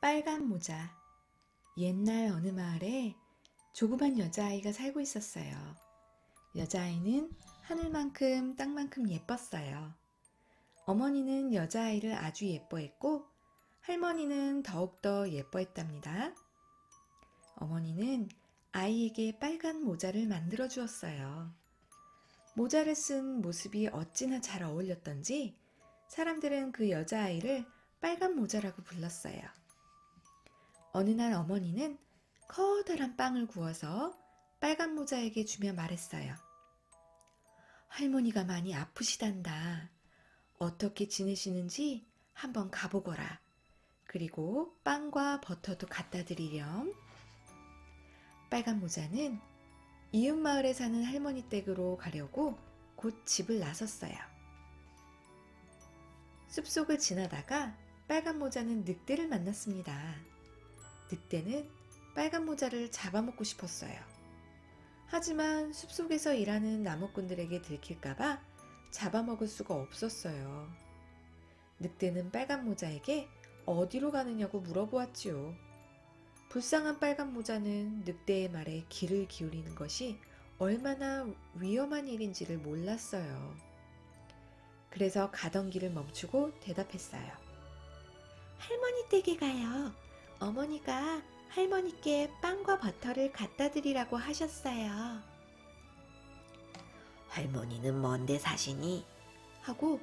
빨간 모자. 옛날 어느 마을에 조그만 여자아이가 살고 있었어요. 여자아이는 하늘만큼 땅만큼 예뻤어요. 어머니는 여자아이를 아주 예뻐했고 할머니는 더욱더 예뻐했답니다. 어머니는 아이에게 빨간 모자를 만들어 주었어요. 모자를 쓴 모습이 어찌나 잘 어울렸던지 사람들은 그 여자아이를 빨간 모자라고 불렀어요. 어느 날 어머니는 커다란 빵을 구워서 빨간 모자에게 주며 말했어요. 할머니가 많이 아프시단다. 어떻게 지내시는지 한번 가보거라. 그리고 빵과 버터도 갖다 드리렴. 빨간 모자는 이웃 마을에 사는 할머니 댁으로 가려고 곧 집을 나섰어요. 숲속을 지나다가 빨간 모자는 늑대를 만났습니다. 늑대는 빨간 모자를 잡아먹고 싶었어요. 하지만 숲속에서 일하는 나무꾼들에게 들킬까봐 잡아먹을 수가 없었어요. 늑대는 빨간 모자에게 어디로 가느냐고 물어보았지요. 불쌍한 빨간 모자는 늑대의 말에 귀를 기울이는 것이 얼마나 위험한 일인지를 몰랐어요. 그래서 가던 길을 멈추고 대답했어요. 할머니 댁에 가요. 어머니가 할머니께 빵과 버터를 갖다 드리라고 하셨어요. 할머니는 먼데 사시니? 하고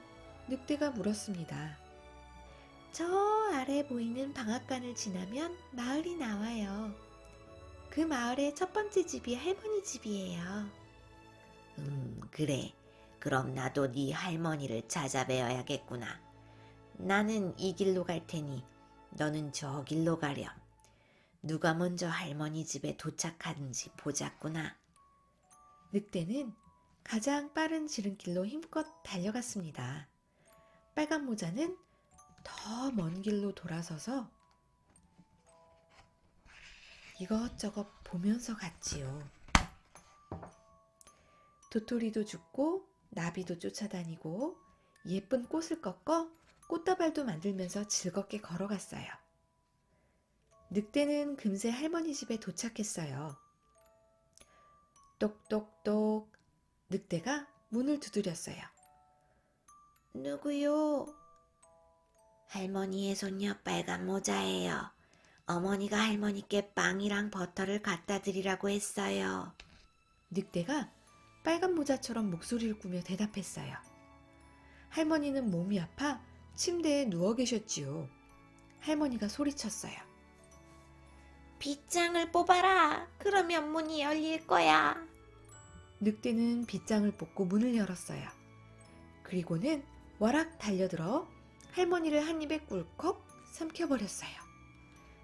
늑대가 물었습니다. 저 아래 보이는 방앗간을 지나면 마을이 나와요. 그 마을의 첫 번째 집이 할머니 집이에요. 음, 그래. 그럼 나도 네 할머니를 찾아뵈어야겠구나. 나는 이 길로 갈 테니 너는 저 길로 가렴. 누가 먼저 할머니 집에 도착하는지 보자꾸나. 늑대는 가장 빠른 지름길로 힘껏 달려갔습니다. 빨간 모자는 더 먼 길로 돌아서서 이것저것 보면서 갔지요. 도토리도 죽고 나비도 쫓아다니고 예쁜 꽃을 꺾어 꽃다발도 만들면서 즐겁게 걸어갔어요. 늑대는 금세 할머니 집에 도착했어요. 똑똑똑 늑대가 문을 두드렸어요. 누구요? 할머니의 손녀 빨간 모자예요. 어머니가 할머니께 빵이랑 버터를 갖다 드리라고 했어요. 늑대가 빨간 모자처럼 목소리를 꾸며 대답했어요. 할머니는 몸이 아파 침대에 누워 계셨지요. 할머니가 소리쳤어요. 빗장을 뽑아라. 그러면 문이 열릴 거야. 늑대는 빗장을 뽑고 문을 열었어요. 그리고는 와락 달려들어 할머니를 한 입에 꿀꺽 삼켜버렸어요.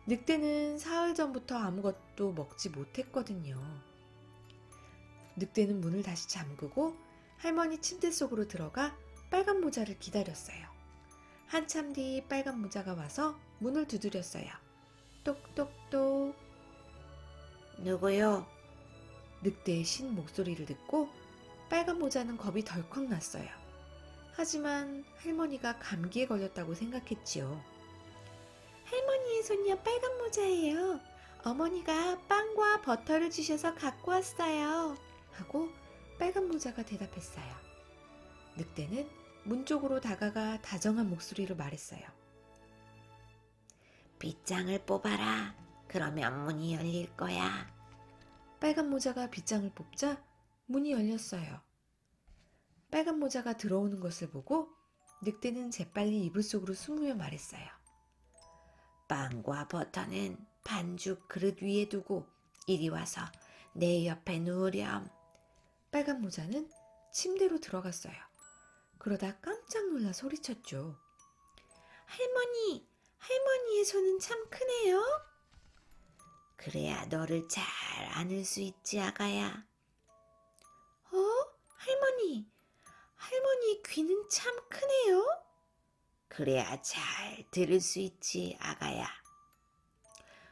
늑대는 사흘 전부터 아무것도 먹지 못했거든요. 늑대는 문을 다시 잠그고 할머니 침대 속으로 들어가 빨간 모자를 기다렸어요. 한참 뒤 빨간 모자가 와서 문을 두드렸어요. 똑똑똑 누구요? 늑대의 신 목소리를 듣고 빨간 모자는 겁이 덜컥 났어요. 하지만 할머니가 감기에 걸렸다고 생각했지요. 할머니의 손녀 빨간 모자예요. 어머니가 빵과 버터를 주셔서 갖고 왔어요. 하고 빨간 모자가 대답했어요. 늑대는 문 쪽으로 다가가 다정한 목소리로 말했어요. 빗장을 뽑아라. 그러면 문이 열릴 거야. 빨간 모자가 빗장을 뽑자 문이 열렸어요. 빨간 모자가 들어오는 것을 보고 늑대는 재빨리 이불 속으로 숨으며 말했어요. 빵과 버터는 반죽 그릇 위에 두고 이리 와서 내 옆에 누우렴. 빨간 모자는 침대로 들어갔어요. 그러다 깜짝 놀라 소리쳤죠. 할머니, 할머니의 손은 참 크네요. 그래야 너를 잘 안을 수 있지, 아가야. 어? 할머니, 할머니 귀는 참 크네요. 그래야 잘 들을 수 있지, 아가야.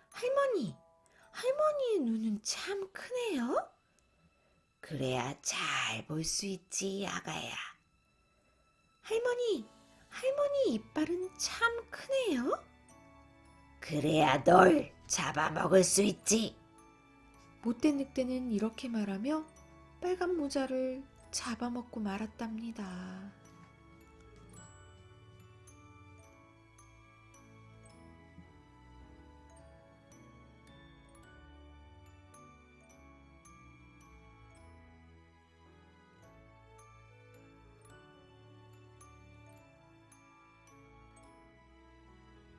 할머니, 할머니의 눈은 참 크네요. 그래야 잘 볼 수 있지, 아가야. 할머니, 할머니 이빨은 참 크네요. 그래야 널 잡아먹을 수 있지. 못된 늑대는 이렇게 말하며 빨간 모자를 잡아먹고 말았답니다.